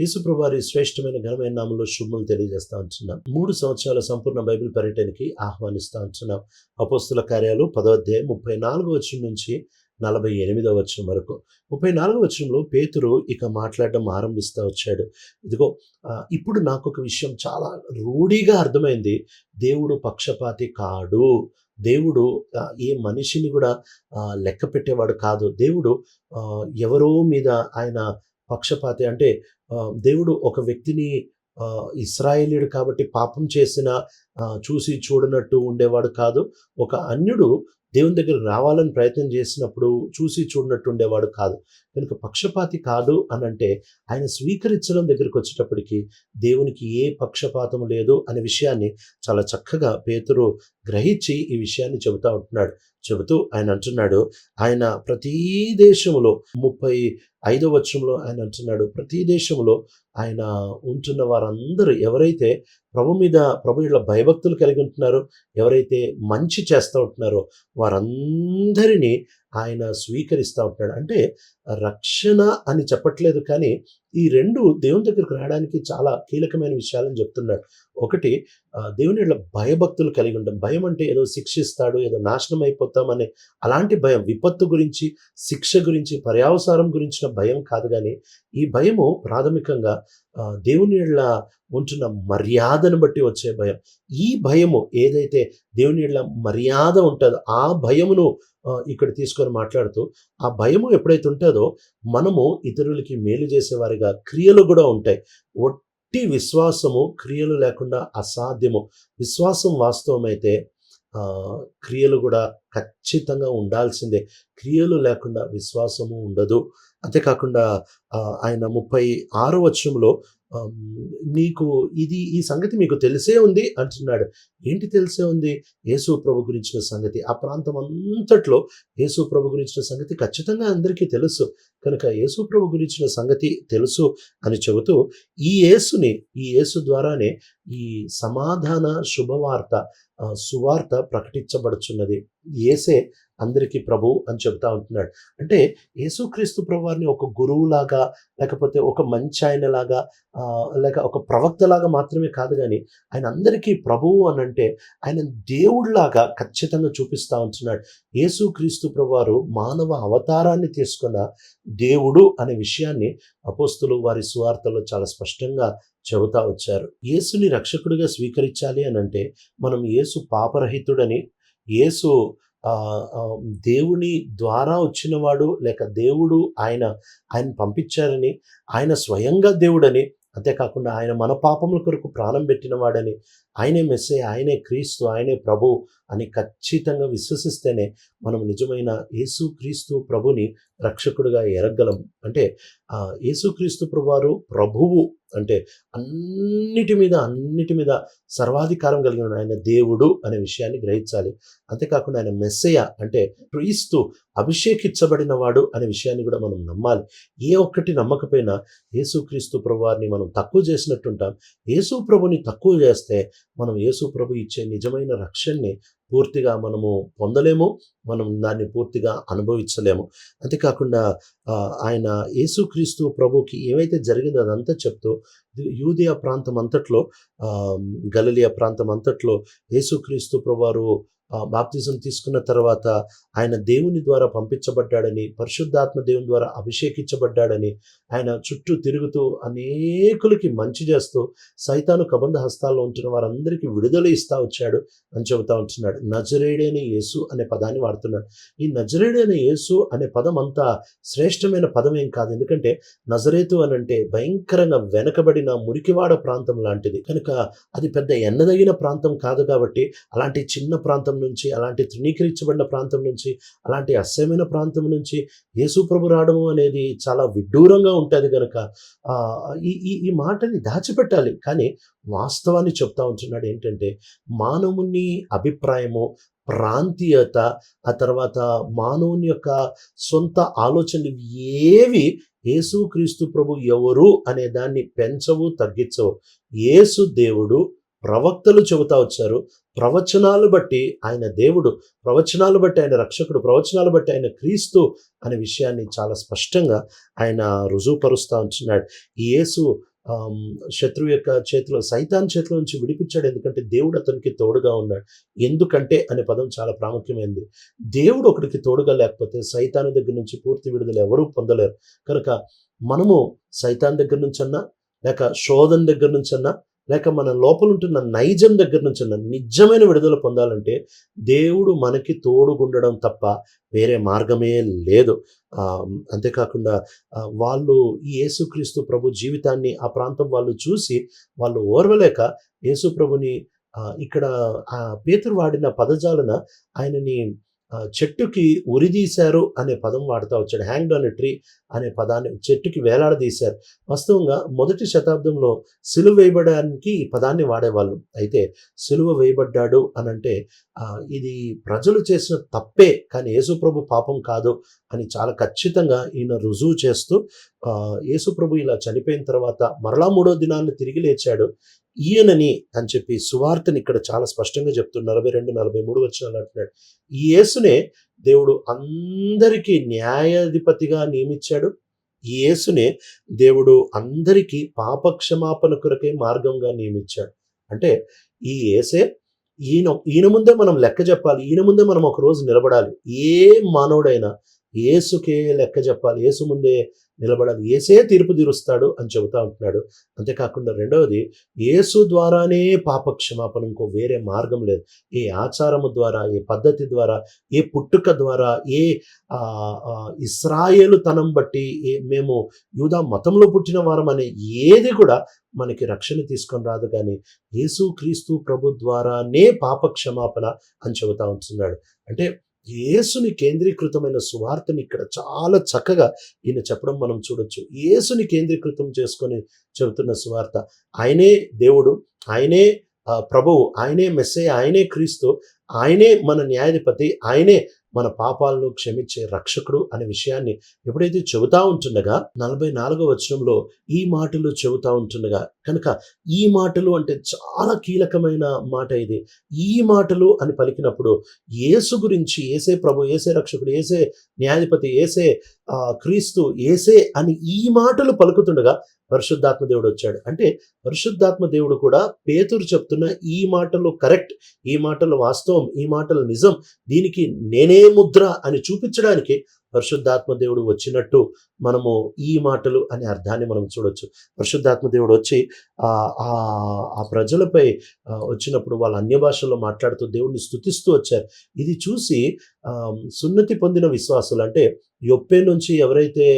యేసుప్రభారి శ్రేష్టమైన ఘనమైన నామంలో శుభములు తెలియజేస్తా ఉంటున్నాం. మూడు సంవత్సరాల సంపూర్ణ బైబిల్ పర్యటనకి ఆహ్వానిస్తా ఉంటున్నాం. అపోస్తుల కార్యాలు పదో అధ్యాయం ముప్పై నాలుగో వచ్చిన నుంచి నలభై ఎనిమిదో వచ్చిన వరకు. ముప్పై నాలుగో వచనంలో పేతురు ఇక మాట్లాడడం ఆరంభిస్తూ వచ్చాడు. ఇదిగో ఇప్పుడు నాకు ఒక విషయం చాలా రూఢీగా అర్థమైంది. దేవుడు పక్షపాతి కాడు. దేవుడు ఏ మనిషిని కూడా లెక్క పెట్టేవాడు కాదు. దేవుడు ఎవరో మీద ఆయన పక్షపాతి అంటే దేవుడు ఒక వ్యక్తిని ఇస్రాయేలీడు కాబట్టి పాపం చేసిన చూసి చూడనట్టు ఉండేవాడు కాదు. ఒక అన్యుడు దేవుని దగ్గరికి రావాలని ప్రయత్నం చేసినప్పుడు చూసి చూడనట్టు ఉండేవాడు కాదు. కనుక పక్షపాతి కాదు అని అంటే ఆయన స్వీకరించడం దగ్గరికి వచ్చేటప్పటికి దేవునికి ఏ పక్షపాతం లేదు అనే విషయాన్ని చాలా చక్కగా పేతురు గ్రహించి ఈ విషయాన్ని చెబుతా ఉంటున్నాడు. చెబుతూ ఆయన అంటున్నాడు ఆయన ప్రతి దేశంలో ముప్పై ఐదో వచ్చంలో ఆయన అంటున్నాడు ప్రతి దేశంలో ఆయన ఉంటున్న వారందరూ ఎవరైతే ప్రభు మీద ప్రభు ఇలా భయభక్తులు కలిగి ఉంటున్నారో ఎవరైతే మంచి చేస్తూ ఉంటున్నారో వారందరినీ ఆయన స్వీకరిస్తూ ఉంటాడు. అంటే రక్షణ అని చెప్పట్లేదు కానీ ఈ రెండు దేవుని దగ్గరికి రావడానికి చాలా కీలకమైన విషయాలని చెప్తున్నాడు. ఒకటి దేవుని యొక్క భయభక్తులు కలిగి ఉండడం. భయం అంటే ఏదో శిక్షిస్తాడు ఏదో నాశనం అయిపోతామనే అలాంటి భయం. విపత్తు గురించి శిక్ష గురించి పర్యావసారం గురించిన భయం కాదు కానీ ఈ భయము ప్రాథమికంగా దేవుని యెడల ఉంటున్న మర్యాదను బట్టి వచ్చే భయం. ఈ భయము ఏదైతే దేవుని యెడల మర్యాద ఉంటుందో ఆ భయమును ఇక్కడ తీసుకొని మాట్లాడుతూ ఆ భయము ఎప్పుడైతే ఉంటుందో మనము ఇతరులకి మేలు చేసేవారిగా క్రియలు కూడా ఉంటాయి. ఒట్టి విశ్వాసము క్రియలు లేకుండా అసాధ్యము. విశ్వాసం వాస్తవమైతే క్రియలు కూడా ఖచ్చితంగా ఉండాల్సిందే. క్రియలు లేకుండా విశ్వాసము ఉండదు. అంతేకాకుండా ఆయన ముప్పై ఆరో వచ్చంలో నీకు ఇది ఈ సంగతి మీకు తెలిసే ఉంది అంటున్నాడు. ఏంటి తెలిసే ఉంది? యేసు ప్రభు గురించిన సంగతి. ఆ ప్రాంతం అంతట్లో యేసు ప్రభు గురించిన సంగతి ఖచ్చితంగా అందరికీ తెలుసు. కనుక యేసు ప్రభు గురించిన సంగతి తెలుసు అని చెబుతూ ఈ యేసుని ఈ యేసు ద్వారానే ఈ సమాధాన శుభవార్త సువార్త ప్రకటించబడుచున్నది. ఏసే అందరికీ ప్రభు అని చెబుతా ఉంటున్నాడు. అంటే యేసుక్రీస్తు ప్రభువారిని ఒక గురువులాగా లేకపోతే ఒక మంచి ఆయనలాగా లేక ఒక ప్రవక్తలాగా మాత్రమే కాదు కానీ ఆయన అందరికీ ప్రభువు అని అంటే ఆయన దేవుడిలాగా ఖచ్చితంగా చూపిస్తా ఉంటున్నాడు. యేసుక్రీస్తు ప్రభువారు మానవ అవతారాన్ని తీసుకున్న దేవుడు అనే విషయాన్ని అపోస్తులు వారి సువార్తలో చాలా స్పష్టంగా చెబుతా వచ్చారు. యేసుని రక్షకుడిగా స్వీకరించాలి అని అంటే మనం యేసు పాపరహితుడని యేసు దేవుని ద్వారా వచ్చినవాడు లేక దేవుడు ఆయన ఆయన పంపించారని ఆయన స్వయంగా దేవుడని అంతేకాకుండా ఆయన మన పాపముల కొరకు ప్రాణం పెట్టినవాడని ఆయనే మెస్సే ఆయనే క్రీస్తు ఆయనే ప్రభు అని ఖచ్చితంగా విశ్వసిస్తేనే మనం నిజమైన యేసు క్రీస్తు ప్రభుని రక్షకుడిగా ఎరగలం. అంటే యేసుక్రీస్తు ప్రభువారు ప్రభువు అంటే అన్నిటి మీద అన్నిటి మీద సర్వాధికారం కలిగిన ఆయన దేవుడు అనే విషయాన్ని గ్రహించాలి. అంతేకాకుండా ఆయన మెస్సయ అంటే క్రీస్తు అభిషేకించబడిన వాడు అనే విషయాన్ని కూడా మనం నమ్మాలి. ఏ ఒక్కటి నమ్మకపోయినా యేసుక్రీస్తు ప్రభువారిని మనం తక్కువ చేసినట్టుంటాం. యేసు ప్రభుని తక్కువ చేస్తే మనం యేసు ప్రభు ఇచ్చే నిజమైన రక్షణని పూర్తిగా మనము పొందలేము మనం దాన్ని పూర్తిగా అనుభవించలేము. అంతేకాకుండా ఆయన యేసుక్రీస్తు ప్రభుకి ఏమైతే జరిగిందో అదంతా చెప్తూ యూదియా ప్రాంతం అంతట్లో ఆ, ప్రాంతం అంతట్లో యేసుక్రీస్తు ప్రభువారు బాప్తిజం తీసుకున్న తర్వాత ఆయన దేవుని ద్వారా పంపించబడ్డాడని పరిశుద్ధాత్మ దేవుని ద్వారా అభిషేకించబడ్డాడని ఆయన చుట్టూ తిరుగుతూ అనేకులకి మంచి చేస్తూ సైతాను కబంధ హస్తాల్లో ఉంటున్న వారందరికీ విడుదల ఇస్తా వచ్చాడు అని చెబుతా ఉంటున్నాడు. నజరేడైన యేసు అనే పదాన్ని వాడుతున్నాడు. ఈ నజరేడైన యేసు అనే పదం అంతా శ్రేష్టమైన పదం ఏం కాదు. ఎందుకంటే నజరేతు అని అంటే భయంకరంగా వెనకబడిన మురికివాడ ప్రాంతం లాంటిది. కనుక అది పెద్ద ఎన్నదగిన ప్రాంతం కాదు కాబట్టి అలాంటి చిన్న ప్రాంతం నుంచి అలాంటి తృణీకరించబడిన ప్రాంతం నుంచి అలాంటి అసహ్యమైన ప్రాంతం నుంచి యేసు ప్రభు అనేది చాలా విడ్డూరంగా ఉంటుంది కనుక ఈ ఈ ఈ మాటని దాచిపెట్టాలి. కానీ వాస్తవాన్ని చెప్తా ఉంటున్నాడు ఏంటంటే మానవుని అభిప్రాయము ప్రాంతీయత ఆ తర్వాత మానవుని యొక్క సొంత ఆలోచనలు ఏవి యేసుక్రీస్తు ప్రభు ఎవరు అనే దాన్ని పెంచవు తగ్గించవు. యేసు దేవుడు ప్రవక్తలు చెబుతా వచ్చారు. ప్రవచనాలు బట్టి ఆయన దేవుడు ప్రవచనాలు బట్టి ఆయన రక్షకుడు ప్రవచనాలు బట్టి ఆయన క్రీస్తు అనే విషయాన్ని చాలా స్పష్టంగా ఆయన రుజువుపరుస్తూ ఉంటున్నాడు ఈ యేసు శత్రువు యొక్క చేతిలో సైతాన్ చేతిలో నుంచి విడిపించాడు. ఎందుకంటే దేవుడు అతనికి తోడుగా ఉన్నాడు. ఎందుకంటే అనే పదం చాలా ప్రాముఖ్యమైనది దేవుడు ఒకడికి తోడుగా లేకపోతే సైతాను దగ్గర నుంచి పూర్తి విడుదల ఎవరూ పొందలేరు. కనుక మనము సైతాన్ దగ్గర నుంచన్నా లేక శోధన దగ్గర నుంచన్నా లేక మన లోపల ఉంటున్న నైజం దగ్గర నుంచి నిజమైన విడుదల పొందాలంటే దేవుడు మనకి తోడుగుండడం తప్ప వేరే మార్గమే లేదు. అంతేకాకుండా వాళ్ళు ఈ యేసుక్రీస్తు ప్రభు జీవితాన్ని ఆ ప్రాంతం వాళ్ళు చూసి వాళ్ళు ఓర్వలేక యేసు ప్రభుని ఇక్కడ ఆ పేతురు వాడిన పదజాలన ఆయనని చెట్టుకి ఉరిదీశారు అనే పదం వాడుతూ వచ్చాడు. హ్యాంగ్ ఆన్ ట్రీ అనే పదాన్ని చెట్టుకి వేలాడదీశారు. వాస్తవంగా మొదటి శతాబ్దంలో సిలువ వేయబడడానికి ఈ పదాన్ని వాడేవాళ్ళు. అయితే సిలువ వేయబడ్డాడు అని అంటే ఇది ప్రజలు చేసిన తప్పే కానీ యేసుప్రభు పాపం కాదు అని చాలా ఖచ్చితంగా ఈయన రుజువు చేస్తూ యేసుప్రభు ఇలా చనిపోయిన తర్వాత మరలా మూడో దినాన్ని తిరిగి లేచాడు. ఈయనని అని చెప్పి సువార్తని ఇక్కడ చాలా స్పష్టంగా చెప్తున్నారు. నలభై రెండు నలభై మూడు వచ్చినాలు అంటున్నాడు. ఈ యేసునే దేవుడు అందరికీ న్యాయాధిపతిగా నియమించాడు. ఈ యేసునే దేవుడు అందరికీ పాపక్షమాపణ కొరకే మార్గంగా నియమించాడు. అంటే ఈ యేసే ఈయన ఈయన ముందే మనం లెక్క చెప్పాలి. ఈయన ముందే మనం ఒక రోజు నిలబడాలి. ఏ మానవుడైనా ఏసుకే లెక్క చెప్పాలి. ఏసు ముందే నిలబడాలి. ఏసే తీర్పు తీరుస్తాడు అని చెబుతా ఉంటున్నాడు. అంతేకాకుండా రెండవది ఏసు ద్వారానే పాపక్షమాపణ ఇంకో వేరే మార్గం లేదు. ఏ ఆచారము ద్వారా ఏ పద్ధతి ద్వారా ఏ పుట్టుక ద్వారా ఏ ఇస్రాయేలు తనం బట్టి ఏ మేము యూదా మతంలో పుట్టిన వారం అనే ఏది కూడా మనకి రక్షణ తీసుకొని రాదు కానీ యేసు క్రీస్తు ప్రభు ద్వారానే పాప క్షమాపణ అని చెబుతా ఉంటున్నాడు. అంటే యేసుని కేంద్రీకృతమైన సువార్తని ఇక్కడ చాలా చక్కగా ఈయన చెప్పడం మనం చూడొచ్చు. యేసుని కేంద్రీకృతం చేసుకొని చెబుతున్న సువార్త ఆయనే దేవుడు ఆయనే ఆ, ప్రభువు ఆయనే మెస్సే ఆయనే క్రీస్తు ఆయనే మన న్యాయాధిపతి ఆయనే మన పాపాలను క్షమించే రక్షకుడు అనే విషయాన్ని ఎప్పుడైతే చెబుతా ఉంటుండగా నలభై నాలుగో వచనంలో ఈ మాటలు చెబుతా ఉంటుండగా కనుక ఈ మాటలు అంటే చాలా కీలకమైన మాట ఇది. ఈ మాటలు అని పలికినప్పుడు యేసు గురించి ఏసే ప్రభు ఏసే రక్షకుడు ఏసే న్యాయాధిపతి ఏసే క్రీస్తు ఏసే అని ఈ మాటలు పలుకుతుండగా పరిశుద్ధాత్మ దేవుడు వచ్చాడు. అంటే పరిశుద్ధాత్మ దేవుడు కూడా పేతురు చెప్తున్న ఈ మాటలు కరెక్ట్ ఈ మాటలు వాస్తవం ఈ మాటలు నిజం దీనికి నేనే ముద్ర అని చూపించడానికి పరిశుద్ధాత్మ దేవుడు వచ్చినట్టు మనము ఈ మాటలు అనే అర్థాన్ని మనం చూడొచ్చు. పరిశుద్ధాత్మ దేవుడు వచ్చి ఆ ఆ ఆ ప్రజలపై వచ్చినప్పుడు వాళ్ళ అన్య భాషల్లో మాట్లాడుతూ దేవుడిని స్థుతిస్తూ వచ్చారు. ఇది చూసి ఆ, సున్నతి పొందిన విశ్వాసులు అంటే యొప్పే నుంచి ఎవరైతే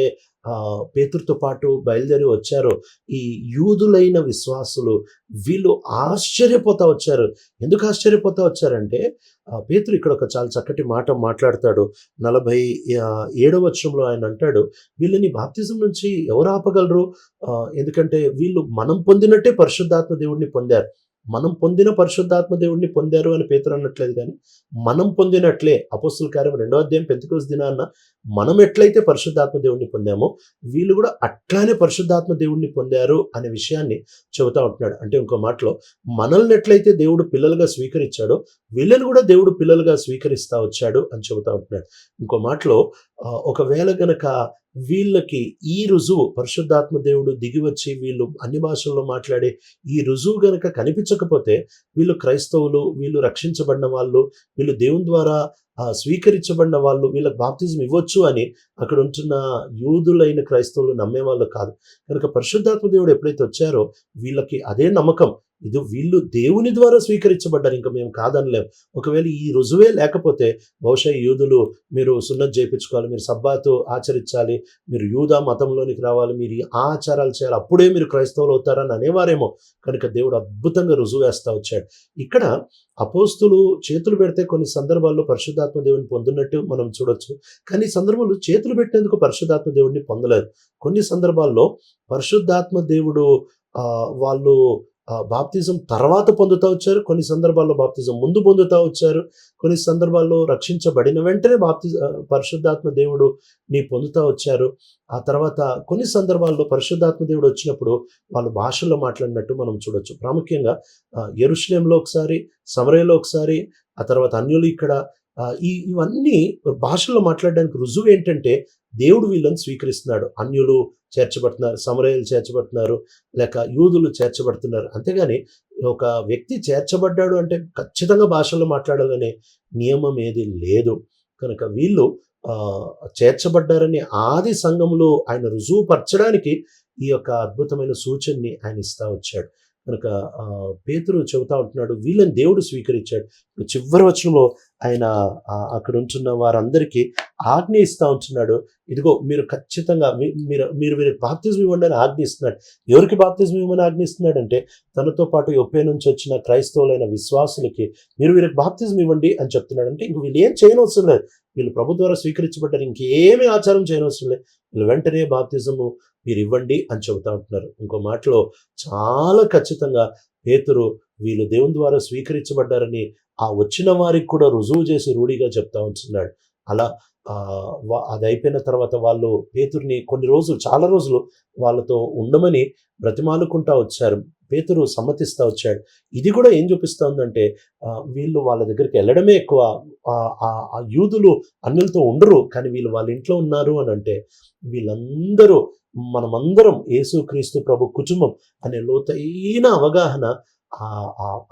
ఆ, పాటు బయలుదేరి వచ్చారో ఈ యూదులైన విశ్వాసులు వీళ్ళు ఆశ్చర్యపోతా వచ్చారు. ఎందుకు ఆశ్చర్యపోతా వచ్చారంటే ఆ, పేతురు ఇక్కడ ఒక చాలా చక్కటి మాట మాట్లాడతాడు. నలభై ఏడవ వచనంలో ఆయన అంటాడు వీళ్ళని బాప్తిజం నుంచి ఎవరు ఆపగలరు? ఎందుకంటే వీళ్ళు మనం పొందినట్టే పరిశుద్ధాత్మ దేవుడిని పొందారు. మనం పొందిన పరిశుద్ధాత్మ దేవుడిని పొందారు అని పేతురు అన్నట్లేదు కానీ మనం పొందినట్లే అపోస్తుల కార్యం రెండో అధ్యాయం పెంతుకోస్ దినాన్న మనం ఎట్లయితే పరిశుద్ధాత్మ దేవుడిని పొందామో వీళ్ళు కూడా అట్లానే పరిశుద్ధాత్మ దేవుడిని పొందారు అనే విషయాన్ని చెబుతా ఉంటున్నాడు. అంటే ఇంకో మాటలో మనల్ని ఎట్లయితే దేవుడు పిల్లలుగా స్వీకరించాడో వీళ్ళని కూడా దేవుడు పిల్లలుగా స్వీకరిస్తా వచ్చాడు అని చెబుతా ఉంటున్నాడు. ఇంకో మాటలో ఒకవేళ గనక వీళ్ళకి ఈ రుజువు పరిశుద్ధాత్మ దేవుడు దిగి వచ్చి వీళ్ళు అన్ని భాషల్లో మాట్లాడే ఈ రుజువు గనక కనిపించకపోతే వీళ్ళు క్రైస్తవులు వీళ్ళు రక్షించబడిన వాళ్ళు వీళ్ళు దేవుని ద్వారా స్వీకరించబడిన వాళ్ళు వీళ్ళకి బాప్తిజం ఇవ్వచ్చు అని అక్కడ ఉంటున్న యూదులైన క్రైస్తవులు నమ్మేవాళ్ళు కాదు. కనుక పరిశుద్ధాత్మ దేవుడు ఎప్పుడైతే వచ్చారో వీళ్ళకి అదే నమ్మకం. ఇది వీళ్ళు దేవుని ద్వారా స్వీకరించబడ్డారు. ఇంకా మేము కాదనలేం. ఒకవేళ ఈ రుజువే లేకపోతే బహుశా యూదులు మీరు సున్నత్ చేయించుకోవాలి మీరు సబ్బాతు ఆచరించాలి మీరు యూదా మతంలోనికి రావాలి మీరు ఈ ఆచారాలు చేయాలి అప్పుడే మీరు క్రైస్తవులు అవుతారని అనేవారేమో. కనుక దేవుడు అద్భుతంగా రుజువు వేస్తా వచ్చాడు. ఇక్కడ అపోస్తులు చేతులు పెడితే కొన్ని సందర్భాల్లో పరిశుధాత్మ దేవుడిని పొందినట్టు మనం చూడొచ్చు. కానీ ఈ సందర్భంలో చేతులు పెట్టేందుకు పరిశుద్ధాత్మ దేవుడిని పొందలేదు. కొన్ని సందర్భాల్లో పరిశుద్ధాత్మ దేవుడు ఆ, వాళ్ళు బాప్తిజం తర్వాత పొందుతా వచ్చారు. కొన్ని సందర్భాల్లో బాప్తిజం ముందు పొందుతా వచ్చారు. కొన్ని సందర్భాల్లో రక్షించబడిన వెంటనే బాప్తి పరిశుద్ధాత్మ దేవుడు నీ పొందుతా వచ్చారు. ఆ తర్వాత కొన్ని సందర్భాల్లో పరిశుద్ధాత్మ దేవుడు వచ్చినప్పుడు వాళ్ళు భాషల్లో మాట్లాడినట్టు మనం చూడొచ్చు. ప్రాముఖ్యంగా ఎరుశ్లేంలో ఒకసారి సమరయలో ఒకసారి ఆ తర్వాత అన్యులు ఇక్కడ ఇవన్నీ భాషల్లో మాట్లాడడానికి రుజువు ఏంటంటే దేవుడు వీళ్ళని స్వీకరిస్తున్నాడు. అన్యులు చేర్చబడుతున్నారు సమరయులు చేర్చబడుతున్నారు లేక యూదులు చేర్చబడుతున్నారు. అంతేగాని ఒక వ్యక్తి చేర్చబడ్డాడు అంటే ఖచ్చితంగా భాషల్లో మాట్లాడాలనే నియమం ఏది లేదు. కనుక వీళ్ళు చేర్చబడ్డారని ఆది సంఘంలో ఆయన రుజువు పరచడానికి ఈ యొక్క అద్భుతమైన సూచనని ఆయన ఇస్తా వచ్చాడు. కనుక పేతురు చెబుతా ఉంటున్నాడు వీళ్ళని దేవుడు స్వీకరించాడు. చివరి వచనంలో ఆయన అక్కడ ఉంటున్న వారందరికీ ఆజ్ఞ ఇస్తూ ఉంటున్నాడు. ఇదిగో మీరు ఖచ్చితంగా మీ- మీరు మీరు బాప్తిజం ఇవ్వండి అని ఆజ్ఞ ఇస్తున్నాడు ఎవరికి బాప్తిజం ఇవ్వమని ఆజ్ఞిస్తున్నాడు అంటే తనతో పాటు ఒప్పే నుంచి వచ్చిన క్రైస్తవులైన విశ్వాసులకి మీరు వీరికి బాప్తిజం ఇవ్వండి అని చెప్తున్నాడు అంటే ఇంక వీళ్ళు ఏం చేయనవసరం లేదు. వీళ్ళు ప్రభు ద్వారా స్వీకరించబడ్డారు. ఇంకేమీ ఆచారం చేయనవసరం లేదు. వీళ్ళు వెంటనే బాప్తిజము మీరు ఇవ్వండి అని చెబుతా ఉంటున్నారు. ఇంకో మాటలో చాలా ఖచ్చితంగా పేతురు వీళ్ళు దేవుని ద్వారా స్వీకరించబడ్డారని ఆ వచ్చిన వారికి కూడా రుజువు చేసి రూఢిగా చెప్తా ఉంటున్నాడు. అలా అది అయిపోయిన తర్వాత వాళ్ళు పేతుర్ని కొన్ని రోజులు చాలా రోజులు వాళ్ళతో ఉండమని బ్రతిమాలుకుంటా వచ్చారు. పేతురు సమ్మతిస్తూ వచ్చాడు. ఇది కూడా ఏం చూపిస్తూ ఉందంటే వీళ్ళు వాళ్ళ దగ్గరికి వెళ్ళడమే ఎక్కువ. ఆ- యూదులు అన్యులతో ఉండరు కానీ వీళ్ళు వాళ్ళ ఇంట్లో ఉన్నారు అని అంటే వీళ్ళందరూ మనమందరం యేసుక్రీస్తు ప్రభు కుటుంబం అనే లోతైన అవగాహన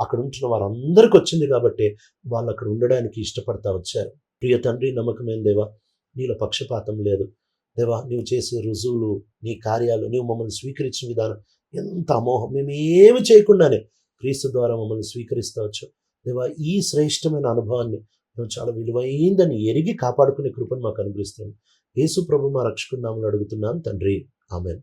అక్కడ ఉంటున్న వారందరికి వచ్చింది కాబట్టి వాళ్ళు అక్కడ ఉండడానికి ఇష్టపడతా వచ్చారు. ప్రియ తండ్రి నమ్మకమైన దేవా నీలో పక్షపాతం లేదు. దేవా నీవు చేసే రుజువులు నీ కార్యాలు నీవు మమ్మల్ని స్వీకరించిన విధానం ఎంత అమోహం మేము ఏమి చేయకుండానే క్రీస్తు ద్వారా మమ్మల్ని స్వీకరిస్తవచ్చు. దేవా ఈ శ్రేష్టమైన అనుభవాన్ని మేము చాలా విలువైందని ఎరిగి కాపాడుకునే కృపను మాకు అనుగ్రహిస్తున్నాం. యేసు ప్రభు మా రక్షకున్నామని అడుగుతున్నాం తండ్రి. ఆమెన్.